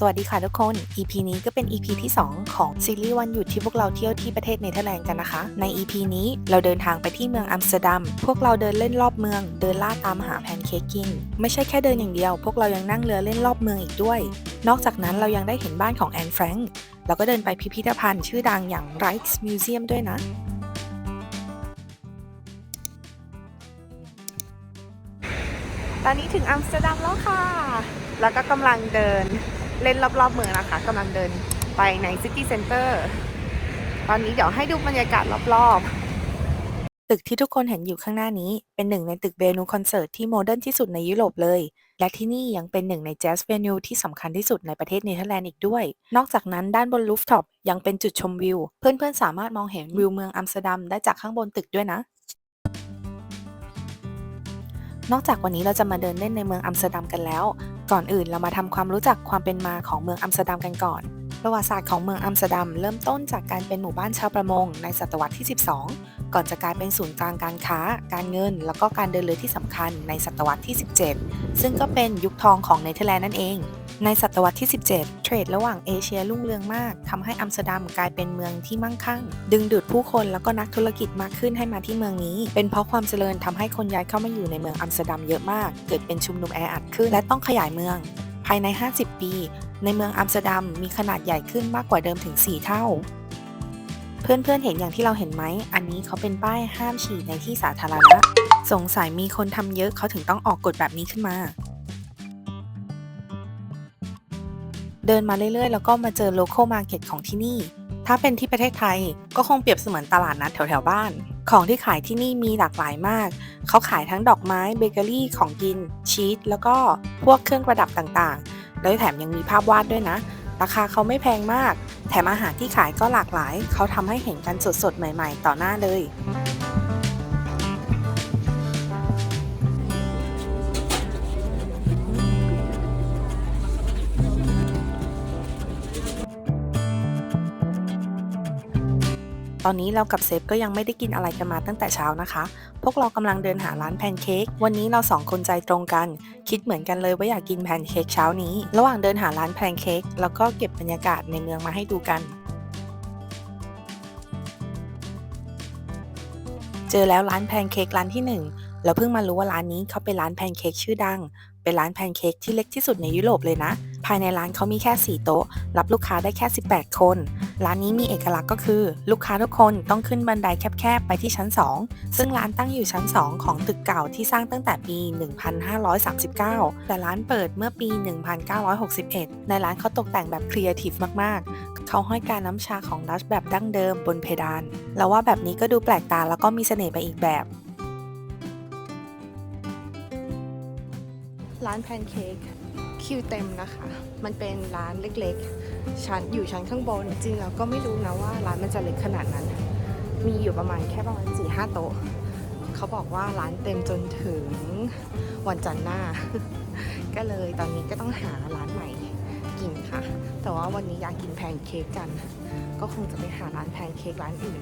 สวัสดีค่ะทุกคน EP นี้ก็เป็น EP ที่ 2 ของซีรีส์วันหยุดที่พวกเราเที่ยวที่ประเทศเนเธอร์แลนด์กันนะคะ ใน EP นี้เราเดินทางไปที่เมืองอัมสเตอร์ดัม พวกเราเดินเล่นรอบเมือง เดินล่าตามหาแพนเค้กกิน ไม่ใช่แค่เดินอย่างเดียว พวกเรายังนั่งเรือเล่นรอบเมืองอีกด้วย นอกจากนั้นเรายังได้เห็นบ้านของแอนแฟรงค์แล้วก็เดินไปพิพิธภัณฑ์ชื่อดังอย่าง Rijksmuseum ด้วยนะตอนนี้ถึงอัมสเตอร์ดัมแล้วค่ะ แล้วก็กำลังเดิน เล่นรอบๆเมืองนะคะกำลังเดินไปในซิตี้เซ็นเตอร์ตอนนี้เดี๋ยวให้ดูบรรยากาศรอบๆ ตึกที่ทุกคนเห็นอยู่ข้างหน้านี้เป็นหนึ่งในตึกเวนูคอนเสิร์ตที่โมเดิร์นที่สุดในยุโรปเลย และที่นี่ยังเป็นหนึ่งในแจ๊สเวนูที่สำคัญที่สุดในประเทศเนเธอร์แลนด์อีกด้วย นอกจากนั้นด้านบนลูฟท็อปยังเป็นจุดชมวิว เพื่อนๆสามารถมองเห็นวิวเมืองอัมสเตอร์ดัมได้จากข้างบนตึกด้วยนะ นอกจากวันนี้เราจะมาเดินเล่นในเมืองอัมสเตอร์ดัมกันแล้ว ก่อนอื่นเรามาทำความรู้จักความเป็นมาของเมืองอัมสเตอร์ดัมกันก่อน ประวัติศาสตร์ของเมืองอัมสเตอร์ดัมเริ่มต้นจากการเป็นหมู่บ้านชาวประมงในศตวรรษที่ 12 ก่อนจะกลายเป็นศูนย์กลางการค้า การเงิน แล้วก็การเดินเรือที่สำคัญในศตวรรษที่ 17 ซึ่งก็เป็นยุคทองของเนเธอร์แลนด์นั่นเอง ในศตวรรษที่ 17 เทรดระหว่างเอเชียรุ่งเรืองมากทำให้อัมสเตอร์ดัมกลายเป็นเมืองที่มั่งคั่ง ดึงดูดผู้คนแล้วก็นักธุรกิจมากขึ้นให้มาที่เมืองนี้ เป็นเพราะความเจริญทำให้คนย้ายเข้ามาอยู่ในเมืองอัมสเตอร์ดัมเยอะมาก เกิดเป็นชุมนุมแออัดขึ้นและต้องขยายเมือง ภายใน 50 ปี ในเมืองอัมสเตอร์ดัมมีขนาดใหญ่ขึ้นมากกว่าเดิมถึง 4 เท่า เพื่อนๆเห็นอย่างที่เราเห็นไหม อันนี้เขาเป็นป้ายห้ามฉีดในที่สาธารณะ สงสัยมีคนทำเยอะเขาถึงต้องออกกฎแบบนี้ขึ้นมา เดินมาเรื่อยๆ แล้วก็มาเจอโล c a l market ของที่นี่ ถ้าเป็นที่ประเทศไทยก็คงเปรียบเสมือนตลาดนัดแถวๆบ้าน ของที่ขายที่นี่มีหลากหลายมาก เขาขายทั้งดอกไม้เบเกอรี่ของกิน ชีสแล้วก็พวกเครื่องประดับต่างๆ แล้วแถมยังมีภาพวาดด้วยนะ ราคาเขาไม่แพงมาก แถมอาหารที่ขายก็หลากหลาย เขาทำให้เห็นกันสดๆใหม่ ๆ ต่อหน้าเลย อนนี้เรากับเซฟก็ยังไม่ได้กินอะไรกันมาตั้งแต่เช้านะคะ พวกเรากำลังเดินหาร้านแพนเค้ก วันนี้เราสองคนใจตรงกัน คิดเหมือนกันเลยว่าอยากกินแพนเค้กเช้านี้ ระหว่างเดินหาร้านแพนเค้กแล้วก็เก็บบรรยากาศในเมืองมาให้ดูกัน เจอแล้วร้านแพนเค้กร้านที่หนึ่งเราเพิ่งมารู้ว่าร้านนี้เขาเป็นร้านแพนเค้กชื่อดัง เป็นร้านแพนเค้กที่เล็กที่สุดในยุโรปเลยนะ ภายในร้านเขามีแค่ 4 โต๊ะ รับลูกค้าได้แค่ 18 คน ร้านนี้มีเอกลักษณ์ก็คือ ลูกค้าทุกคนต้องขึ้นบันไดแคบๆ ไปที่ชั้น 2 ซึ่งร้านตั้งอยู่ชั้น 2 ของตึกเก่าที่สร้างตั้งแต่ปี 1539 แต่ร้านเปิดเมื่อปี 1961 ในร้านเขาตกแต่งแบบครีเอทีฟมากๆ เขาห้อยการน้ำชาของดัชแบบดั้งเดิมบนเพดานเราว่าแบบนี้ก็ดูแปลกตาแล้วก็มีเสน่ห์ไปอีกแบบร้านแพนเค้ก คิวเต็มนะคะ มันเป็นร้านเล็กๆ ชั้นอยู่ชั้นข้างบน จริงแล้วก็ไม่รู้นะว่าร้านมันจะเล็กขนาดนั้น มีอยู่ประมาณแค่ประมาณ4ี่ห้าโต๊ะ เขาบอกว่าร้านเต็มจนถึงวันจันทร์หน้า ก็เลยตอนนี้ก็ต้องหาร้านใหม่กินค่ะ แต่ว่าวันนี้อยากกินแพนเค้กกัน ก็คงจะไปหาร้านแพนเค้กร้านอื่น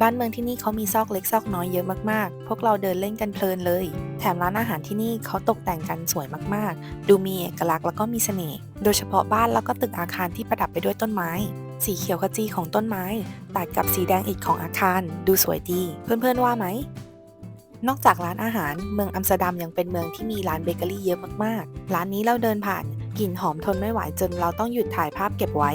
บ้านเมืองที่นี่เขามีซอกเล็กซอกน้อยเยอะมากๆ พวกเราเดินเล่นกันเพลินเลย แถมร้านอาหารที่นี่เขาตกแต่งกันสวยมากๆ ดูมีเอกลักษณ์แล้วก็มีเสน่ห์ โดยเฉพาะบ้านแล้วก็ตึกอาคารที่ประดับไปด้วยต้นไม้ สีเขียวขจีของต้นไม้ ตัดกับสีแดงอิฐของอาคาร ดูสวยดี เพื่อนๆว่าไหมนอกจากร้านอาหาร เมืองอัมสเตอร์ดัมยังเป็นเมืองที่มีร้านเบเกอรี่เยอะมากๆ ร้านนี้เราเดินผ่าน กลิ่นหอมทนไม่ไหวจนเราต้องหยุดถ่ายภาพเก็บไว้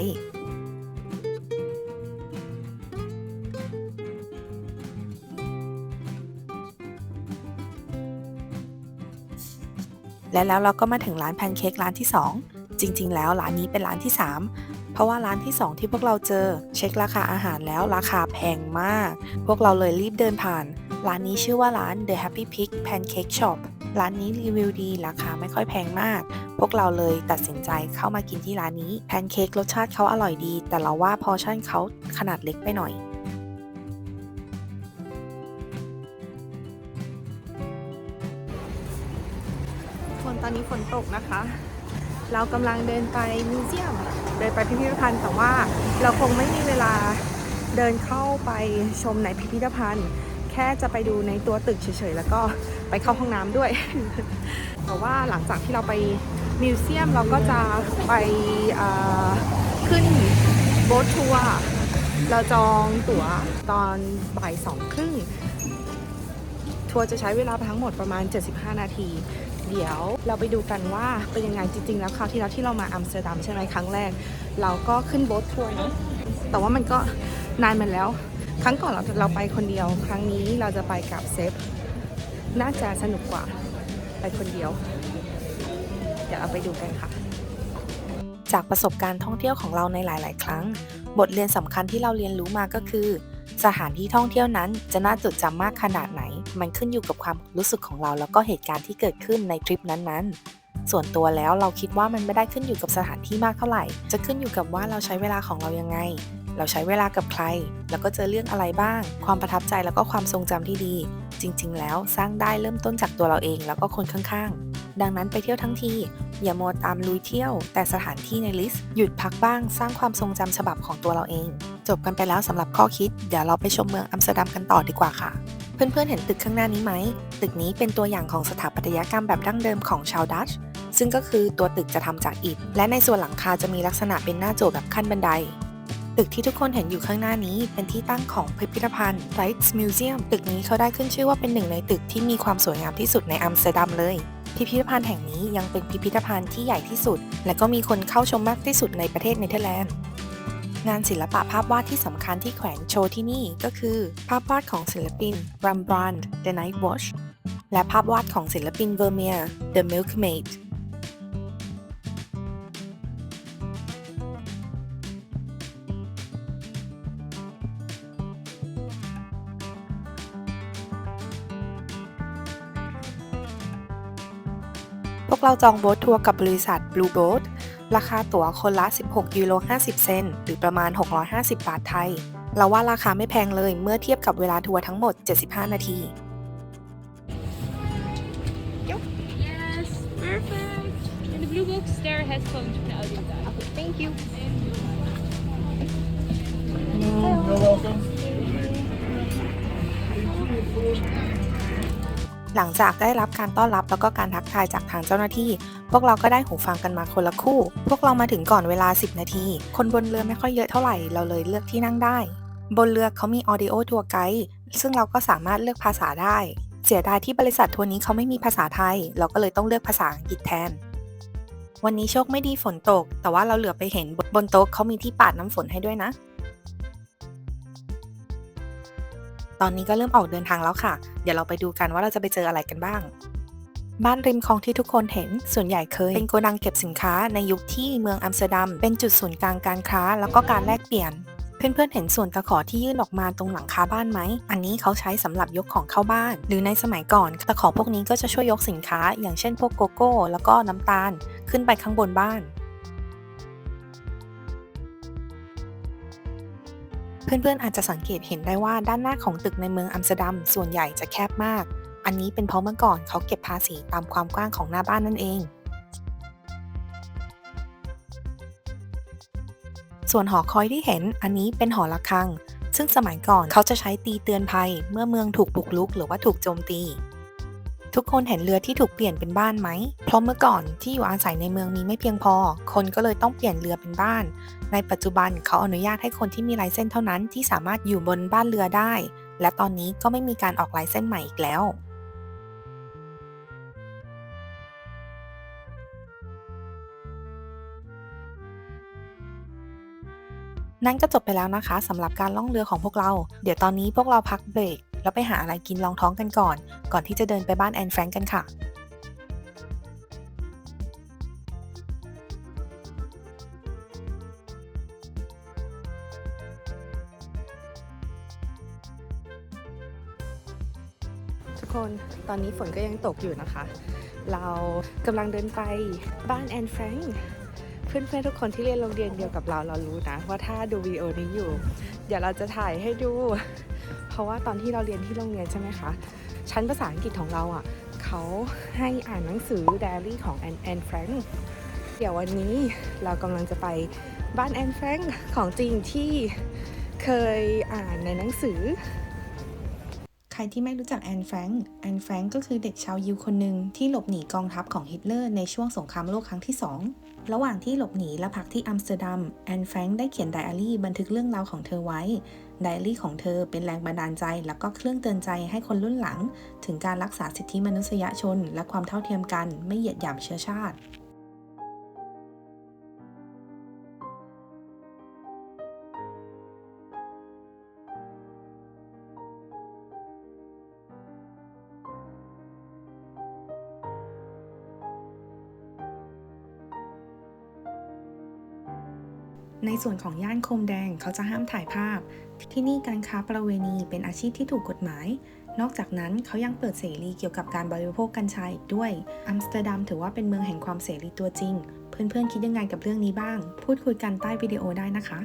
และแล้วเราก็มาถึงร้านแพนเค้กร้านที่ 2 จริง ๆ แล้วร้านนี้เป็นร้านที่ 3 เพราะว่าร้านที่ 2 ที่พวกเราเจอ เช็คราคาอาหารแล้วราคาแพงมาก พวกเราเลยรีบเดินผ่าน ร้านนี้ชื่อว่าร้าน The Happy Pig Pancake Shop ร้านนี้รีวิวดีราคาไม่ค่อยแพงมาก พวกเราเลยตัดสินใจเข้ามากินที่ร้านนี้แพนเค้กรสชาติเขาอร่อยดี แต่เราว่าพอชั่นเขาขนาดเล็กไปหน่อย คนตอนนี้ฝนตกนะคะ เรากำลังเดินไปมิวเซียมเดินไปพิพิธภัณฑ์แต่ว่าเราคงไม่มีเวลาเดินเข้าไปชมในพิพิธภัณฑ์ แค่จะไปดูในตัวตึกเฉยๆ แล้วก็ไปเข้าห้องน้ำด้วย แต่ว่าหลังจากที่เราไปมิวเซียมเราก็จะไปขึ้นโบ๊ททัวร์เราจองตั๋วตอนบ่ายสองครึ่งทัวร์จะใช้เวลาทั้งหมดประมาณ 75 นาที เดี๋ยวเราไปดูกันว่าเป็นยังไงจริง ๆ แล้วคราวที่แล้วที่เรามาอัมสเตอร์ดัมใช่ไหมครั้งแรก เราก็ขึ้นโบ๊ททัวร์นะแต่ว่ามันก็นานมาแล้ว ครั้งก่อนเราเราไปคนเดียว ครั้งนี้เราจะไปกับเซฟน่าจะสนุกกว่าไปคนเดียว เดี๋ยวเราไปดูกันค่ะ จากประสบการณ์ท่องเที่ยวของเราในหลาย ๆ ครั้ง บทเรียนสำคัญที่เราเรียนรู้มาก็คือ สถานที่ท่องเที่ยวนั้นจะน่าจดจำมากขนาดไหน มันขึ้นอยู่กับความรู้สึกของเรา แล้วก็เหตุการณ์ที่เกิดขึ้นในทริปนั้นๆ ส่วนตัวแล้วเราคิดว่ามันไม่ได้ขึ้นอยู่กับสถานที่มากเท่าไหร่ จะขึ้นอยู่กับว่าเราใช้เวลาของเรายังไง เราใช้เวลากับใคร แล้วก็เจอเรื่องอะไรบ้าง ความประทับใจแล้วก็ความทรงจำที่ดี จริง ๆ แล้วสร้างได้เริ่มต้นจากตัวเราเองแล้วก็คนข้างๆ ดังนั้นไปเที่ยวทั้งที อย่ามัวตามลุยเที่ยว แต่สถานที่ในลิสต์หยุดพักบ้าง สร้างความทรงจำฉบับของตัวเราเอง จบกันไปแล้วสำหรับข้อคิด เดี๋ยวเราไปชมเมืองอัมสเตอร์ดัมกันต่อดีกว่าค่ะเพื่อนๆเห็นตึกข้างหน้านี้ไหม ตึกนี้เป็นตัวอย่างของสถาปัตยกรรมแบบดั้งเดิมของชาวดัตช์ซึ่งก็คือตัวตึกจะทำจากอิฐ และในส่วนหลังคาจะมีลักษณะเป็นหน้าโจทย์แบบขั้นบันได ตึกที่ทุกคนเห็นอยู่ข้างหน้านี้เป็นที่ตั้งของพิพิธภัณฑ์ Rijksmuseum ตึกนี้เขาได้ขึ้นชื่อว่าเป็นหนึ่งในตึกที่มีความสวยงามที่สุดในอัมสเตอร์ดัมเลย พิพิธภัณฑ์แห่งนี้ยังเป็นพิพิธภัณฑ์ที่ใหญ่ที่สุด และก็มีคนเข้าชมมากที่สุดในประเทศเนเธอร์แลนด์งานศิลปะภาพวาดที่สำคัญที่แขวนโชว์ที่นี่ก็คือ ภาพวาดของศิลปิน Rembrandt The Night Watch และภาพวาดของศิลปิน Vermeer The Milkmaid วกเราจองโบ๊ททัวร์กับบริษัท Blue Boat ราคาตั๋วคนละ 16 ยูโร 50 เซนต์หรือประมาณ 650 บาทไทย เราว่าราคาไม่แพงเลยเมื่อเทียบกับเวลาทัวร์ทั้งหมด 75 นาที Yes, perfect. And the blue box there has some audio guide. thank you You're welcome. หลังจากได้รับการต้อนรับแล้วก็การทักทายจากทางเจ้าหน้าที่ พวกเราก็ได้หูฟังกันมาคนละคู่ พวกเรามาถึงก่อนเวลา 10 นาที คนบนเรือไม่ค่อยเยอะเท่าไหร่เราเลยเลือกที่นั่งได้ บนเรือเขามี Audio Tour Guide ซึ่งเราก็สามารถเลือกภาษาได้ เสียดายที่บริษัททัวร์นี้เขาไม่มีภาษาไทย เราก็เลยต้องเลือกภาษาอังกฤษแทน วันนี้โชคไม่ดีฝนตก แต่ว่าเราเหลือไปเห็นบนโต๊ะเขามีที่ปาดน้ำฝนให้ด้วยนะ ตอนนี้ก็เริ่มออกเดินทางแล้วค่ะ เดี๋ยวเราไปดูกันว่าเราจะไปเจออะไรกันบ้าง บ้านริมคลองที่ทุกคนเห็นส่วนใหญ่เคย เป็นโกดังเก็บสินค้าในยุคที่เมืองอัมสเตอร์ดัมเป็นจุดศูนย์กลางการค้า แล้วก็การแลกเปลี่ยนเพื่อนๆ เห็นส่วนตะขอที่ยื่นออกมาตรงหลังคาบ้านไหม อันนี้เขาใช้สำหรับยกของเข้าบ้าน หรือในสมัยก่อน ตะขอพวกนี้ก็จะช่วยยกสินค้า อย่างเช่นพวกโกโก้ แล้วก็น้ำตาล ขึ้นไปข้างบนบ้าน เพื่อนๆอาจจะสังเกตเห็นได้ว่าด้านหน้าของตึกในเมืองอัมสเตอร์ดัมส่วนใหญ่จะแคบมาก อันนี้เป็นเพราะเมื่อก่อนเขาเก็บภาษีตามความกว้างของหน้าบ้านนั่นเอง ส่วนหอคอยที่เห็นอันนี้เป็นหอระฆัง ซึ่งสมัยก่อนเขาจะใช้ตีเตือนภัย เมื่อเมืองถูกบุกรุกหรือว่าถูกโจมตี ทุกคนเห็นเรือที่ถูกเปลี่ยนเป็นบ้านไหม เพราะเมื่อก่อนที่อยู่อาศัยในเมืองมีไม่เพียงพอ คนก็เลยต้องเปลี่ยนเรือเป็นบ้าน ในปัจจุบันเขาอนุญาตให้คนที่มีลายเส้นเท่านั้นที่สามารถอยู่บนบ้านเรือได้ และตอนนี้ก็ไม่มีการออกลายเส้นใหม่อีกแล้วนั่นก็จบไปแล้วนะคะสำหรับการล่องเรือของพวกเรา เดี๋ยวตอนนี้พวกเราพักเบรก แล้วไปหาอะไรกินรองท้องกันก่อน ก่อนที่จะเดินไปบ้านแอนแฟรงก์กันค่ะทุกคนตอนนี้ฝนก็ยังตกอยู่นะคะ เรากำลังเดินไปบ้านแอนแฟรงค์เพื่อนๆทุกคนที่เรียนโรงเรียนเดียวกับเราเรารู้นะ ว่าถ้าดูวิดีโอนี้อยู่ เดี๋ยวเราจะถ่ายให้ดู เพราะว่าตอนที่เราเรียนที่โรงเรียนใช่ไหมคะ ชั้นภาษาอังกฤษของเราอะเขาให้อ่านหนังสือไดอารี่ของแอนแอนแฟรงค์เดี๋ยววันนี้เรากำลังจะไปบ้านแอนแฟรงค์ของจริงที่เคยอ่านในหนังสือ ใครที่ไม่รู้จักแอนแฟรงค์แอนแฟรงค์ก็คือเด็กชาวยิวคนหนึ่งที่หลบหนีกองทัพของฮิตเลอร์ในช่วงสงครามโลกครั้งที่2 ระหว่างที่หลบหนีและพักที่อัมสเตอร์ดัมแอนแฟรงได้เขียนไดอารี่บันทึกเรื่องราวของเธอไว้ ไดอารี่ของเธอเป็นแรงบันดาลใจ และก็เครื่องเตือนใจให้คนรุ่นหลัง ถึงการรักษาสิทธิมนุษยชน และความเท่าเทียมกันไม่เหยียดหยามเชื้อชาติ ในส่วนของย่านโคมแดงเขาจะห้ามถ่ายภาพ ที่นี่การค้าประเวณีเป็นอาชีพที่ถูกกฎหมาย นอกจากนั้นเขายังเปิดเสรีเกี่ยวกับการบริโภคกัญชาอีกด้วย อัมสเตอร์ดัมถือว่าเป็นเมืองแห่งความเสรีตัวจริง เพื่อนๆคิดยังไงกับเรื่องนี้บ้าง พูดคุยกันใต้วิดีโอได้นะคะ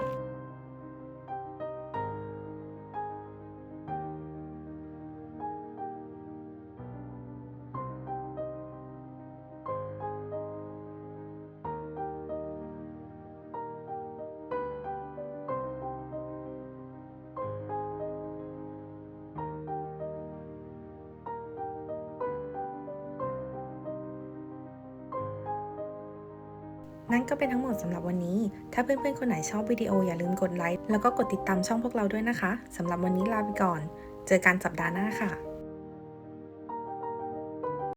นั่นก็เป็นทั้งหมดสำหรับวันนี้ ถ้าเพื่อนๆ คนไหนชอบวิดีโออย่าลืมกดไลค์แล้วก็กดติดตามช่องพวกเราด้วยนะคะสำหรับวันนี้ลาไปก่อน เจอกันสัปดาห์หน้าค่ะ